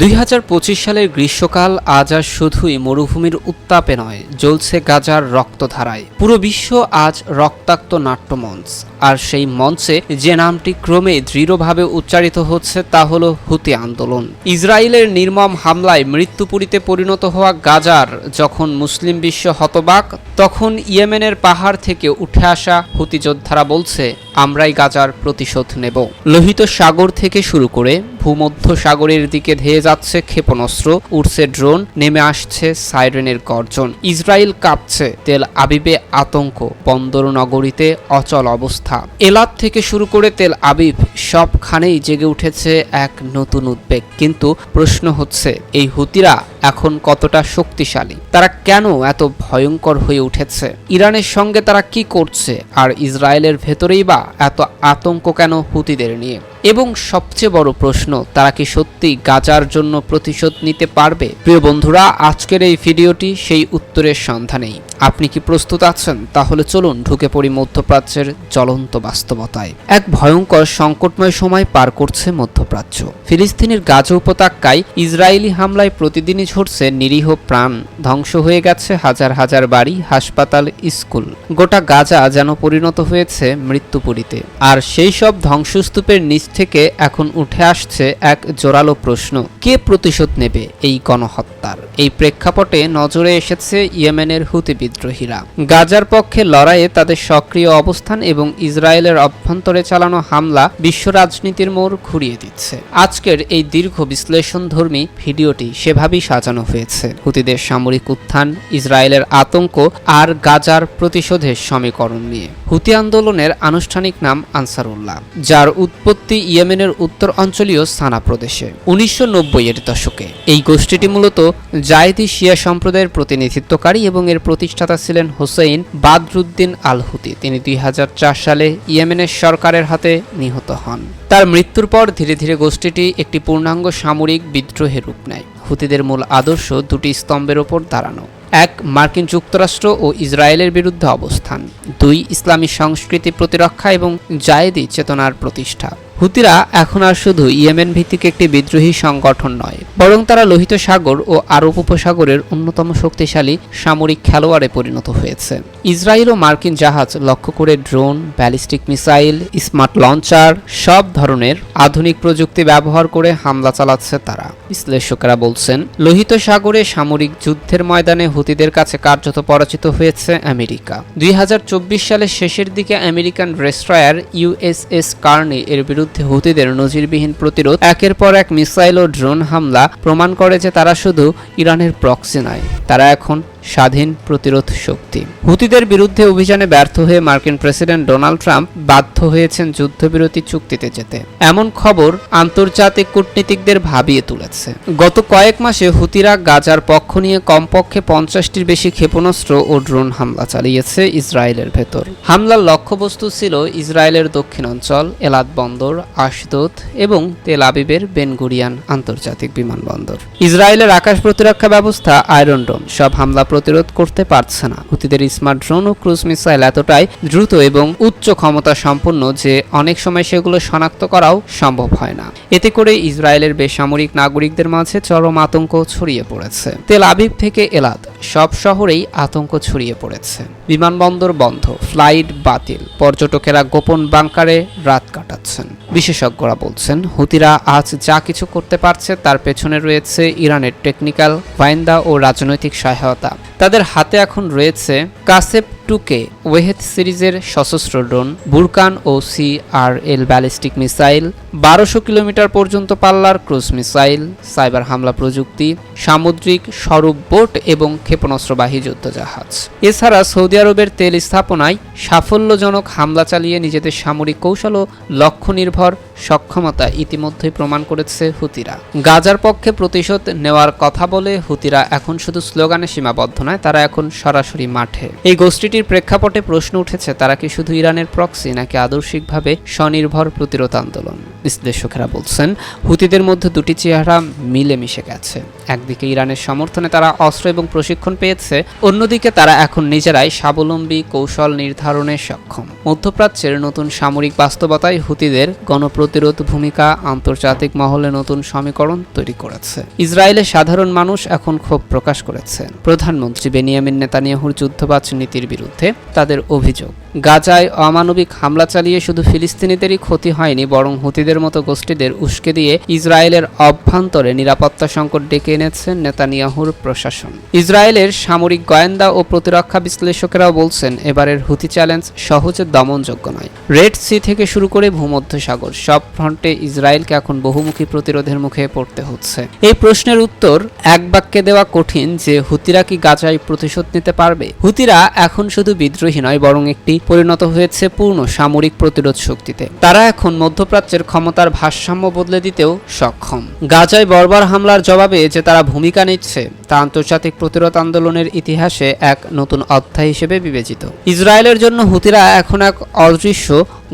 দুই হাজার পঁচিশ সালের গ্রীষ্মকাল আজ আর শুধুই মরুভূমির উত্তাপে নয়, জ্বলছে গাজার রক্তধারায়। পুরো বিশ্ব আজ রক্তাক্ত নাট্যমঞ্চ। আর সেই মঞ্চে যে নামটি ক্রমে দৃঢ়ভাবে উচ্চারিত হচ্ছে তা হলো হুতি আন্দোলন। ইসরায়েলের নির্মম হামলায় মৃত্যুপুরীতে পরিণত হওয়া গাজার যখন মুসলিম বিশ্ব হতবাক, তখন ইয়েমেনের পাহাড় থেকে উঠে আসা হুতি যোদ্ধারা বলছে, আমরাই গাজার প্রতিশোধ নেব। লোহিত সাগর থেকে শুরু করে ভূমধ্য সাগরের দিকে ধেয়ে যাচ্ছে ক্ষেপণাস্ত্র, উড়ছে ড্রোন, নেমে আসছে সাইরেনের গর্জন। ইসরায়েল কাঁপছে। তেল আবিবে আতঙ্ক। বন্দর নগরীতে অচল অবস্থা। এলাদ থেকে শুরু করে তেল আবিব সবখানেই জেগে উঠেছে এক নতুন উদ্বেগ। কিন্তু প্রশ্ন হচ্ছে, এই হুতিরা এখন কতটা শক্তিশালী? তারা কেন এত ভয়ঙ্কর হয়ে উঠেছে? ইরানের সঙ্গে তারা কি করছে? আর ইসরায়েলের ভেতরেই বা এত আতঙ্ক কেন হুতিদের নিয়ে? এবং সবচেয়ে বড় প্রশ্ন, তারা কি সত্যি গাজার জন্য প্রতিশোধ নিতে পারবে? প্রিয় বন্ধুরা, আজকের এই ভিডিওটি সেই উত্তরের সন্ধানেই। আপনি কি প্রস্তুত আছেন? তাহলে চলুন ঢুকে পড়ি মধ্যপ্রাচ্যের জ্বলন্ত বাস্তবতায়। এক ভয়ঙ্কর সংকটময় সময় পার করছে মধ্যপ্রাচ্য। ফিলিস্তিনের গাজা উপত্যকায় ইসরায়েলি হামলায় প্রতিদিনই ঝরছে নিরীহ প্রাণ। ধ্বংস হয়ে গেছে হাজার হাজার বাড়ি, হাসপাতাল, স্কুল। গোটা গাজা যেন পরিণত হয়েছে মৃত্যুপুরীতে। আর সেই সব ধ্বংসস্তূপের নিচ থেকে এখন উঠে আসছে এক জোরালো প্রশ্ন, কে প্রতিশোধ নেবে এই গণহত্যার? এই প্রেক্ষাপটে নজরে এসেছে ইয়েমেনের হুতি বিদ্রোহীরা। গাজার পক্ষে লড়াইয়ে তাদের সক্রিয় অবস্থান এবং ইসরায়েলের অভ্যন্তরে চালানো হামলা বিশ্ব রাজনীতির মোড় ঘুরিয়ে দিচ্ছে। আজকের এই দীর্ঘ বিশ্লেষণধর্মী ভিডিওটি সেভাবেই সাজানো হয়েছে। হুতিদের সামরিক উত্থান, ইসরায়েলের আতঙ্ক আর গাজার প্রতিশোধের সমীকরণ নিয়ে। হুতি আন্দোলনের আনুষ্ঠানিক নাম আনসারুল্লাহ, যার উৎপত্তি ইয়েমেনের উত্তর অঞ্চলীয় সানা প্রদেশে। উনিশশো নব্বই এর দশকে এই গোষ্ঠীটি মূলত জায়েদি শিয়া সম্প্রদায়ের প্রতিনিধিত্বকারী এবং এর প্রতিষ্ঠাতা ছিলেন হোসেইন বাদরুদ্দিন আল হুতি তিনি দুই হাজার চার সালে ইয়েমেনের সরকারের হাতে নিহত হন। তার মৃত্যুর পর ধীরে ধীরে গোষ্ঠীটি একটি পূর্ণাঙ্গ সামরিক বিদ্রোহের রূপ নেয়। হুতিদের মূল আদর্শ দুটি স্তম্ভের ওপর দাঁড়ানো। এক, মার্কিন যুক্তরাষ্ট্র ও ইসরায়েলের বিরুদ্ধে অবস্থান। দুই, ইসলামী সংস্কৃতি প্রতিরক্ষা এবং জায়েদি চেতনার প্রতিষ্ঠা। হুতিরা এখন আর শুধু ইয়েমেন ভিত্তিক একটি বিদ্রোহী সংগঠন নয়, বরং তারা লোহিত সাগর ও আরব উপসাগরের অন্যতম শক্তিশালী সামরিক খেলোয়াড়ে পরিণত হয়েছে। ইসরায়েল ও মার্কিন জাহাজ লক্ষ্য করে drone, ballistic missile, smart launcher, সব ধরনের আধুনিক প্রযুক্তি ব্যবহার করে হামলা চালাচ্ছে তারা। বিশ্লেষকেরা বলছেন, লোহিত সাগরে সামরিক যুদ্ধের ময়দানে হুতিদের কাছে কার্যত পরাজিত হয়েছে আমেরিকা। দুই হাজার চব্বিশ সালের শেষের দিকে আমেরিকান রেস্ট্রয়ার ইউএসএস কার্নি এর বিরুদ্ধে হুতিদের নজিরবিহীন প্রতিরোধ, একের পর এক মিসাইল ও ড্রোন হামলা প্রমাণ করে যে তারা শুধু ইরানের প্রক্সি নয়, তারা এখন স্বাধীন প্রতিরোধ শক্তি। হুতিদের বিরুদ্ধে অভিযানে ব্যর্থ হয়ে মার্কিন প্রেসিডেন্ট ডোনাল্ড ট্রাম্প বাধ্য হয়েছেন যুদ্ধবিরতি চুক্তিতে যেতে। এমন খবর আন্তর্জাতিক কূটনীতিকদের ভাবিয়ে তুলেছে। গত কয়েক মাসে হুতিরা গাজার পক্ষ নিয়ে কমপক্ষে পঞ্চাশটির বেশি ক্ষেপণাস্ত্র ও ড্রোন হামলা চালিয়েছে ইসরায়েলের ভেতর। হামলার লক্ষ্যবস্তু ছিল ইসরায়েলের দক্ষিণাঞ্চল, এলাদ বন্দর আশদোত এবং তেল আবিবের বেনগুরিয়ান আন্তর্জাতিক বিমানবন্দর। ইসরায়েলের আকাশ প্রতিরক্ষা ব্যবস্থা আয়রন ডোম সব হামলা প্রতিরোধ করতে পারছে না। হুতিদের স্মার্ট ড্রোন ও ক্রুজ মিসাইল এতটাই দ্রুত এবং উচ্চ ক্ষমতা সম্পন্ন যে অনেক সময় সেগুলো শনাক্ত করাও সম্ভব হয় না। এতে করে ইসরায়েলের বেসামরিক নাগরিকদের মাঝে চরম আতঙ্ক ছড়িয়ে পড়েছে। তেল আবিব থেকে এলাদ সব শহরেই আতঙ্ক ছড়িয়ে পড়েছে। বিমানবন্দর বন্ধ, ফ্লাইট বাতিল, পর্যটকেরা গোপন বাংকারে রাত কাটাচ্ছেন। বিশেষজ্ঞরা বলছেন, হুতিরা আজ যা কিছু করতে পারছে তার পেছনে রয়েছে ইরানের টেকনিক্যাল গোয়েন্দা ও রাজনৈতিক সহায়তা। তাদের হাতে এখন রয়েছে কাসেপ টুকে ওয়েহেদ সিরিজের সশস্ত্র ড্রোন, বুরকান ও C R L ballistic missile, বারোশো কিলোমিটার পর্যন্ত পাল্লার ক্রুজ মিসাইল, সাইবার হামলা প্রযুক্তি, সামুদ্রিক স্বরূপ বোট এবং ক্ষেপণাস্ত্রবাহী যুদ্ধজাহাজ। এছাড়া সৌদি আরবের তেল স্থাপনায় সাফল্যজনক হামলা চালিয়ে নিজেদের সামরিক কৌশল ও লক্ষ্য নির্ভর সক্ষমতা ইতিমধ্যেই প্রমাণ করেছে হুতিরা। গাজার পক্ষে প্রতিশোধ নেওয়ার কথা বলে হুতিরা এখন শুধু স্লোগানে সীমাবদ্ধ নয়, তারা এখন সরাসরি মাঠে এই গোষ্ঠীটি বিষয়টির প্রেক্ষাপটে প্রশ্ন উঠেছে, তারা কি শুধু ইরানের প্রক্সি নাকি আদর্শিকভাবে স্বনির্ভর প্রতিরোধ আন্দোলন? বিশ্লেষকেরা বলছেন, হুতিদের মধ্যে দুটি চেহারা মিলেমিশে গেছে। একদিকে ইরানের সমর্থনে তারা অস্ত্র এবং প্রশিক্ষণ পেয়েছে, অন্যদিকে তারা এখন নিজেরাই স্বাবলম্বী কৌশল নির্ধারণে সক্ষম। মধ্যপ্রাচ্যের নতুন সামরিক বাস্তবতায় হুতিদের গণপ্রতিরোধ ভূমিকা আন্তর্জাতিক মহলে নতুন সমীকরণ তৈরি করেছে। ইসরায়েলের সাধারণ মানুষ এখন ক্ষোভ প্রকাশ করেছেন। প্রধানমন্ত্রী বেনিয়ামিন নেতানিয়াহুর যুদ্ধবাজ নীতির বিরুদ্ধে তাদের অভিযোগ। গাজায় অমানবিক হামলা চালিয়ে শুধু ফিলিস্তিনিদেরই ক্ষতি হয়নি, বরং হুতিদের মতো গোষ্ঠীদের উস্কে দিয়ে ইসরায়েলের অভ্যন্তরে নিরাপত্তা সংকট ডেকে এনেছেন নেতানিয়াহুর প্রশাসন। ইসরায়েলের সামরিক গোয়েন্দা ও প্রতিরক্ষা বিশ্লেষকেরাও বলছেন, এবারের হুতি চ্যালেঞ্জ সহজে দমনযোগ্য নয়। রেড সি থেকে শুরু করে ভূমধ্য সাগর সব ফ্রন্টে ইসরায়েলকে এখন বহুমুখী প্রতিরোধের মুখে পড়তে হচ্ছে। এই প্রশ্নের উত্তর এক বাক্যে দেওয়া কঠিন যে, হুতিরা কি গাজায় প্রতিশোধ নিতে পারবে? হুতিরা এখন শুধু বিদ্রোহী নয়, বরং একটি পরিণত হয়েছে পূর্ণ সামরিক প্রতিরোধ শক্তিতে। তারা এখন মধ্যপ্রাচ্যের ক্ষমতার ভারসাম্য বদলে দিতেও সক্ষম। গাজায় বর্বর হামলার জবাবে যে তারা ভূমিকা নিচ্ছে, তা আন্তর্জাতিক প্রতিরোধ আন্দোলনের ইতিহাসে এক নতুন অধ্যায় হিসেবে বিবেচিত। ইসরায়েলের জন্য হুতিরা এখন এক অদৃশ্য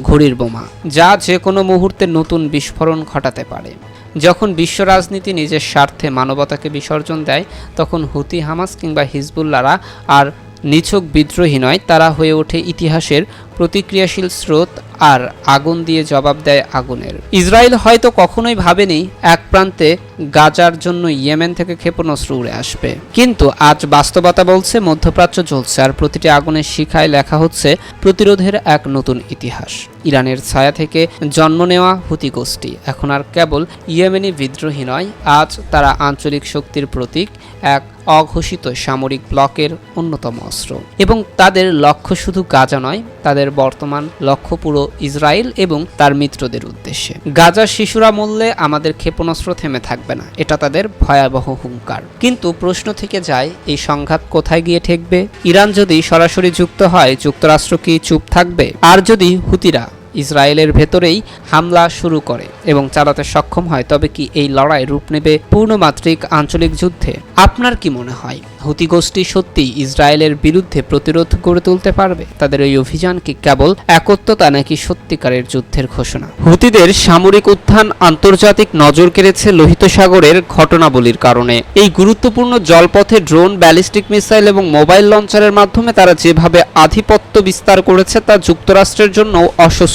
ঘড়ির বোমা, যা যে কোনো মুহূর্তে নতুন বিস্ফোরণ ঘটাতে পারে। যখন বিশ্ব রাজনীতি নিজের স্বার্থে মানবতাকে বিসর্জন দেয়, তখন হুতি হামাস কিংবা হিজবুল্লারা আর নিছক বিদ্রোহী নয় তারা হয়ে ওঠে ইতিহাসের প্রতিক্রিয়াশীল স্রোত আর আগুন দিয়ে জবাব দেয় আগুনের। ইসরায়েল হয়তো কখনোই ভাবেনি এক প্রান্তে গাজার জন্য ইয়েমেন থেকে ক্ষেপণাস্ত্র উড়ে আসবে। কিন্তু আজ বাস্তবতা বলছে মধ্যপ্রাচ্য চলছে আর প্রতিটি আগুনের শিখায় লেখা হচ্ছে প্রতিরোধের এক নতুন ইতিহাস। ইরানের ছায়া থেকে জন্ম নেওয়া হুতি গোষ্ঠী এখন আর কেবল ইয়েমেনি বিদ্রোহী নয়, আজ তারা আঞ্চলিক শক্তির প্রতীক, এক অঘোষিত সামরিক ব্লকের অন্যতম অস্ত্র। এবং তাদের লক্ষ্য শুধু গাজা নয় তাদের বর্তমান লক্ষ্য পুরো ইসরায়েল এবং তার মিত্রদের উদ্দেশ্যে। গাজার শিশুরা মূল্যে আমাদের ক্ষেপণাস্ত্র থেমে থাকবে না, এটা তাদের ভয়াবহ হুঙ্কার। কিন্তু প্রশ্ন থেকে যায়, এই সংঘাত কোথায় গিয়ে ঠেকবে? ইরান যদি সরাসরি যুক্ত হয়, যুক্তরাষ্ট্র কি চুপ থাকবে? আর যদি হুতিরা ইসরায়েলের ভেতরেই হামলা শুরু করে এবং চালাতে সক্ষম হয়। তবে কি এই লড়াই রূপ নেবে পূর্ণমাত্রিক আঞ্চলিক যুদ্ধে? আপনার কি মনে হয়, হুতি গোষ্ঠী সত্যি ইসরায়েলের বিরুদ্ধে প্রতিরোধ গড়ে তুলতে পারবে? তাদের এই অভিযান কি কেবল একত্বতা নাকি সত্যিকারের যুদ্ধের ঘোষণা? হুতিদের সামরিক উত্থান আন্তর্জাতিক নজর কেড়েছে লোহিত সাগরের ঘটনাবলীর কারণে। এই গুরুত্বপূর্ণ জলপথে ড্রোন, ব্যালিস্টিক মিসাইল এবং মোবাইল লঞ্চারের মাধ্যমে তারা যেভাবে আধিপত্য বিস্তার করেছে তা যুক্তরাষ্ট্রের জন্য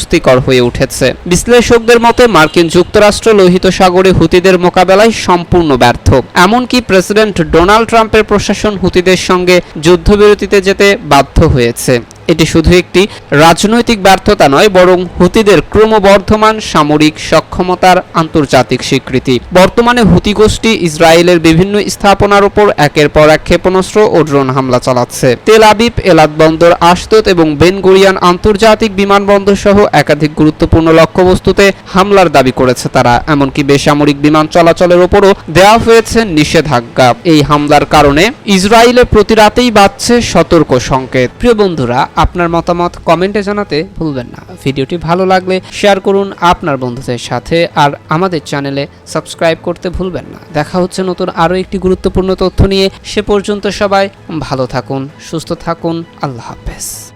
অস্বস্তিকর হয়ে উঠেছে। বিশ্লেষকদের মতে, মার্কিন যুক্তরাষ্ট্র লোহিত সাগরে হুতিদের মোকাবেলায় সম্পূর্ণ ব্যর্থ। এমনকি প্রেসিডেন্ট ডোনাল্ড ট্রাম্পের প্রশাসন হুতিদের সঙ্গে যুদ্ধবিরতিতে যেতে বাধ্য হয়েছে। এটি শুধু একটি রাজনৈতিক ব্যর্থতা নয়, বরং হুতিদের ক্রমবর্ধমান সামরিক সক্ষমতার আন্তর্জাতিক স্বীকৃতি। বর্তমানে হুতি গোষ্ঠী ইসরায়েলের বিভিন্ন স্থাপনার উপর একের পর এক ক্ষেপণাস্ত্র ও ড্রোন হামলা চালাচ্ছে। তেল আবিব, এলাদ বন্দর আশদত এবং বেনগুরিয়ান আন্তর্জাতিক বিমানবন্দর সহ একাধিক গুরুত্বপূর্ণ লক্ষ্যবস্তুতে হামলার দাবি করেছে তারা, এমনকি বেসামরিক বিমান চলাচলের উপরও দেওয়া হয়েছে নিষেধাজ্ঞা। এই হামলার কারণে ইসরায়েলের প্রতি রাতেই বাজছে সতর্ক সংকেত। প্রিয় বন্ধুরা আপনার মতামত কমেন্টে জানাতে ভুলবেন না। ভিডিওটি ভালো লাগলে শেয়ার করুন আপনার বন্ধুদের সাথে আর আমাদের চ্যানেলে সাবস্ক্রাইব করতে ভুলবেন না। দেখা হচ্ছে নতুন আরও একটি গুরুত্বপূর্ণ তথ্য নিয়ে। সে পর্যন্ত সবাই ভালো থাকুন, সুস্থ থাকুন। আল্লাহ হাফেজ।